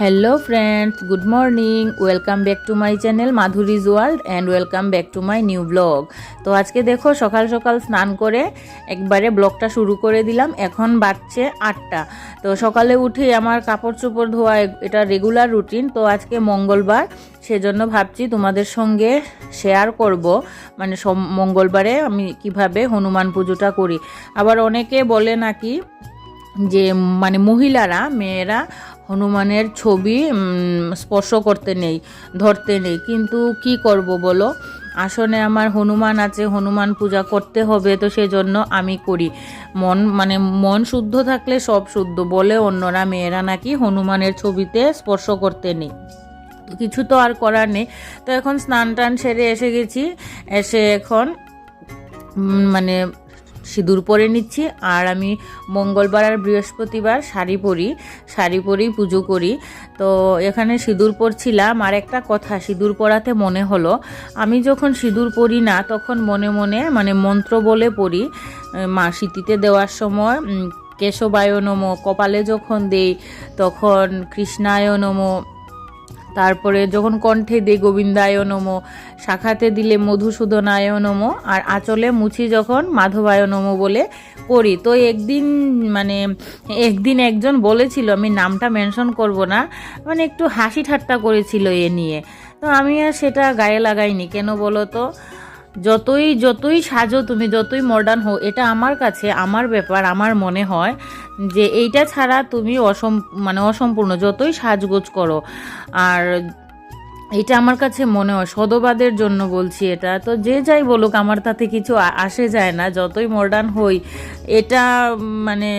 Hello friends good morning welcome back to my channel Madhuri's world and welcome back to my new blog তো আজকে দেখো, সকাল সকাল স্নান করে একবারে ব্লগটা শুরু করে দিলাম। এখন বাজছে আটটা। তো সকালে উঠে আমার কাপড় চোপড় ধোয়া, এটা রেগুলার রুটিন তো আজকে মঙ্গলবার, সেজন্য ভাবছি তোমাদের সঙ্গে শেয়ার করব। মানে মঙ্গলবারে আমি কীভাবে হনুমান পুজোটা করি। আবার অনেকে বলে নাকি যে মানে মহিলারা, মেয়েরা হনুমানের ছবি স্পর্শ করতে নেই, ধরতে নেই। কিন্তু কি করব বলো? আসনে আমার হনুমান আছে, হনুমান পূজা করতে হবে, তো সেজন্য আমি করি। মন মানে মন শুদ্ধ থাকলে সব শুদ্ধ, বলে অন্যরা মেয়েরা নাকি হনুমানের ছবিতে স্পর্শ করতে নেই। কিছু তো আর করার নেই। তো এখন স্নান টান সেরে এসে গেছি। এসে এখন মানে সিঁদুর পরে নিচ্ছি, আর আমি মঙ্গলবার আর বৃহস্পতিবার শাড়ি পরি, শাড়ি পরেই পুজো করি। তো এখানে সিঁদুর পরছিলাম, আর একটা কথা, সিঁদুর পরাতে মনে হলো, আমি যখন সিঁদুর পরি না, তখন মনে মনে মানে মন্ত্র বলে পড়ি মা শীতিতে দেওয়ার সময় কেশবায় নম, কপালে যখন দেই, তখন কৃষ্ণায় নম তারপরে যখন কণ্ঠে দে গোবিন্দায় নম, শাখাতে দিলে মধুসূদনায় নমো, আর আঁচলে মুছি যখন মাধবায় নম বলে করি। তো একদিন মানে একদিন একজন বলেছিল, আমি নামটা মেনশন করব না মানে একটু হাসি ঠাট্টা করেছিল এ নিয়ে। তো আমি আর সেটা গায়ে লাগাইনি, কেন বলো তো? যতই যতই সাজো তুমি, যতই মডার্ন হো এটা আমার কাছে, আমার ব্যাপার, আমার মনে হয় যে এইটা ছাড়া তুমি অসম মানে অসম্পূর্ণ, যতই সাজগোজ করো। আর এটা আমার কাছে মনে হয়, সদবাদের জন্য বলছি এটা। তো যে যাই বলুক, আমার তাতে কিছু আসে যায় না, যতই মডার্ন হই, এটা মানে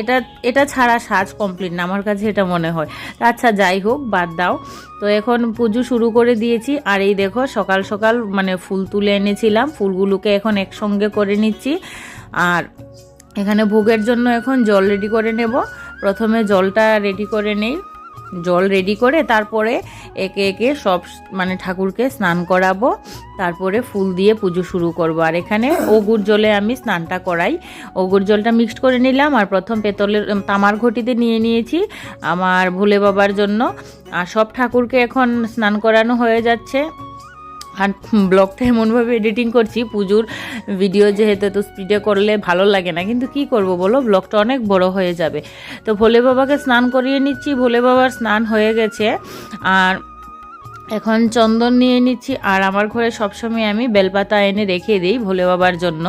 এটা এটা ছাড়া সাজ কমপ্লিট না, আমার কাছে এটা মনে হয়। আচ্ছা যাই হোক, বাদ দাও। তো এখন পুজো শুরু করে দিয়েছি, আর এই দেখো, সকাল সকাল মানে ফুল তুলে এনেছিলাম, ফুলগুলোকে এখন একসঙ্গে করে নিচ্ছি। আর এখানে ভোগের জন্য এখন জল রেডি করে নেব। প্রথমে জলটা রেডি করে নেই। জল রেডি করে তারপরে একে একে সব মানে ঠাকুরকে স্নান করাবো। তারপরে ফুল দিয়ে পুজো শুরু করব। আর এখানে অগুর জলে আমি স্নানটা করাই। অগুর জলটা মিক্সড করে নিলাম আর প্রথম পেতলের তামার ঘটিতে নিয়ে নিয়েছি আমার ভোলে বাবার জন্য। আর সব ঠাকুরকে এখন স্নান করানো হয়ে যাচ্ছে। আর ব্লগটা এমনভাবে এডিটিং করছি, পুজোর ভিডিও যেহেতু তো স্পিডে করলে ভালো লাগে না। কিন্তু কি করব বলো? ব্লগটা অনেক বড় হয়ে যাবে। তো ভোলে বাবাকে স্নান করিয়ে নিচ্ছি, ভোলে বাবার স্নান হয়ে গেছে। আর এখন চন্দন নিয়ে নিচ্ছি, আর আমার ঘরে সবসময় আমি বেলপাতা এনে রেখে দিই ভোলে বাবার জন্য।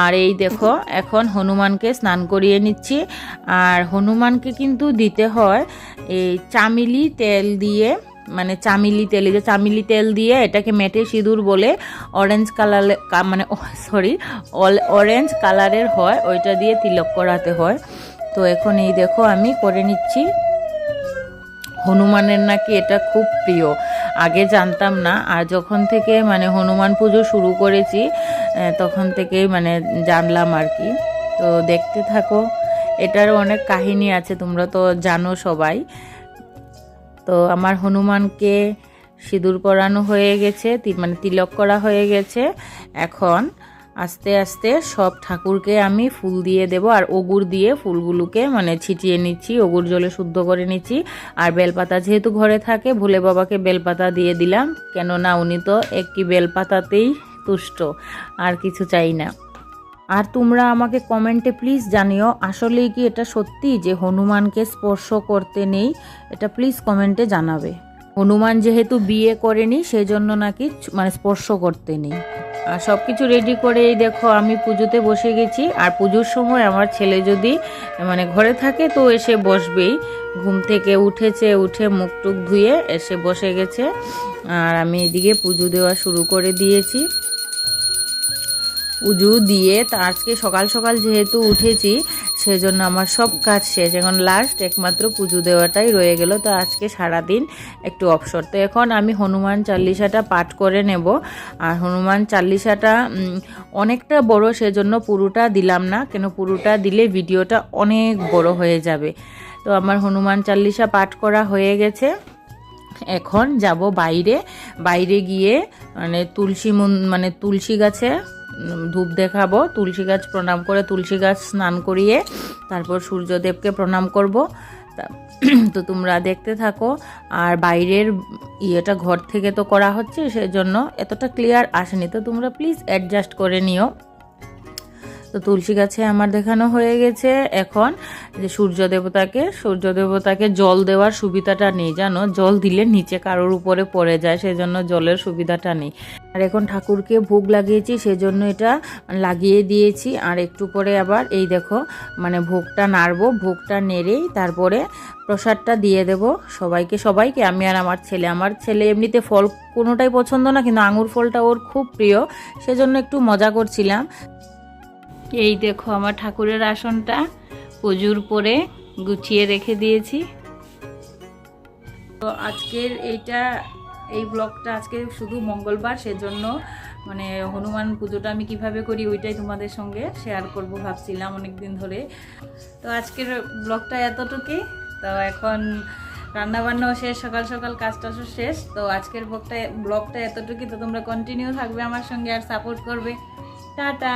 আর এই দেখো, এখন হনুমানকে স্নান করিয়ে নিচ্ছি। আর হনুমানকে কিন্তু দিতে হয় এই চামিলি তেল দিয়ে মানে চামিলি তেল যে চামিলি তেল দিয়ে এটাকে মেটে সিঁদুর বলে অরেঞ্জ কালার মানে সরি অরেঞ্জ কালারের হয়, ওইটা দিয়ে তিলক করাতে হয়। তো এখন এই দেখো, আমি করে নিচ্ছি। হনুমানের নাকি এটা খুব প্রিয়। আগে জানতাম না, আর যখন থেকে মানে হনুমান পুজো শুরু করেছি তখন থেকেই মানে জানলাম আর কি। তো দেখতে থাকো এটার অনেক কাহিনী আছে, তোমরা তো জানো সবাই। তো আমার হনুমানকে সিঁদুর পরানো হয়ে গেছে মানে তিলক করা হয়ে গেছে। এখন আস্তে আস্তে সব ঠাকুরকে আমি ফুল দিয়ে দেব, আর ওগুর দিয়ে ফুলগুলোকে মানে ছিটিয়ে নিচ্ছি ওগুর জলে শুদ্ধ করে নিচ্ছি। আর বেলপাতা যেহেতু ঘরে থাকে, ভোলে বাবাকে বেলপাতা দিয়ে দিলাম। কেননা উনি তো একটি বেলপাতাতেই তুষ্ট, আর কিছু চাই না। আর তোমরা আমাকে কমেন্টে প্লিজ জানিও, আসলেই কি এটা সত্যি যে হনুমানকে স্পর্শ করতে নেই? এটা প্লিজ কমেন্টে জানাবে। হনুমান যেহেতু বিয়ে করেনি, সেজন্য নাকি মানে স্পর্শ করতে নেই। আর সব কিছু রেডি করে এই দেখো, আমি পুজোতে বসে গেছি। আর পুজোর সময় আমার ছেলে যদি মানে ঘরে থাকে তো এসে বসবেই। ঘুম থেকে উঠেছে, উঠে মুখ টুক ধুয়ে এসে বসে গেছে। আর আমি এদিকে পুজো দেওয়া শুরু করে দিয়েছি। পুজো দিয়ে তা আজকে সকাল সকাল যেহেতু উঠেছি, সেজন্য আমার সব কাজ শেষ। এখন লাস্ট একমাত্র পুজো দেওয়াটাই রয়ে গেল। তো আজকে সারাদিন একটু অবসর। তো এখন আমি হনুমান চাল্লিশাটা পাঠ করে নেব। আর হনুমান চাল্লিশাটা অনেকটা বড়, সেজন্য পুরোটা দিলাম না। কেন পুরোটা দিলে ভিডিওটা অনেক বড় হয়ে যাবে। তো আমার হনুমান চাল্লিশা পাঠ করা হয়ে গেছে। এখন যাব বাইরে। বাইরে গিয়ে মানে তুলসী মন- তুলসী গাছে ধূপ দেখাবো, তুলসী গাছ প্রণাম করে তুলসী গাছ স্নান করিয়ে তারপর সূর্যদেবকে প্রণাম করব। তো তোমরা দেখতে থাকো। আর বাইরের ইয়েটা ঘর থেকে তো করা হচ্ছে, সেজন্য এতটা ক্লিয়ার আসেনি। তো তোমরা প্লিজ অ্যাডজাস্ট করে নিও। তো তুলসী গাছে আমার দেখানো হয়ে গেছে এখন যে সূর্য দেবতাকে সূর্য দেবতাকে জল দেওয়ার সুবিধাটা নেই, জানো? জল দিলে নিচে কারোর উপরে পড়ে যায়, সেজন্য জলের সুবিধাটা নেই। আর এখন ঠাকুরকে ভোগ লাগিয়েছি, সেজন্য এটা লাগিয়ে দিয়েছি। আর একটু পরে আবার এই দেখো মানে ভোগটা নাড়বো, ভোগটা নেড়েই তারপরে প্রসাদটা দিয়ে দেব সবাইকে। সবাইকে, আমি আর আমার ছেলে। আমার ছেলে এমনিতে ফল কোনোটাই পছন্দ না, কিন্তু আঙুর ফলটা ওর খুব প্রিয়, সেজন্য একটু মজা করছিলাম। এই দেখো আমার ঠাকুরের আসনটা পুজোর পরে গুছিয়ে রেখে দিয়েছি। তো আজকের এইটা এই ব্লগটা আজকে শুধু মঙ্গলবার, সেজন্য মানে হনুমান পুজোটা আমি কীভাবে করি ওইটাই তোমাদের সঙ্গে শেয়ার করব ভাবছিলাম অনেক দিন ধরে। তো আজকের ব্লগটা এতটুকুই। তো এখন রান্নাবান্নাও শেষ, সকাল সকাল কাজ টাজও শেষ। তো আজকের ব্লগটা ব্লগটা এতটুকুই। তো তোমরা কন্টিনিউ থাকবে আমার সঙ্গে আর সাপোর্ট করবে। টাটা!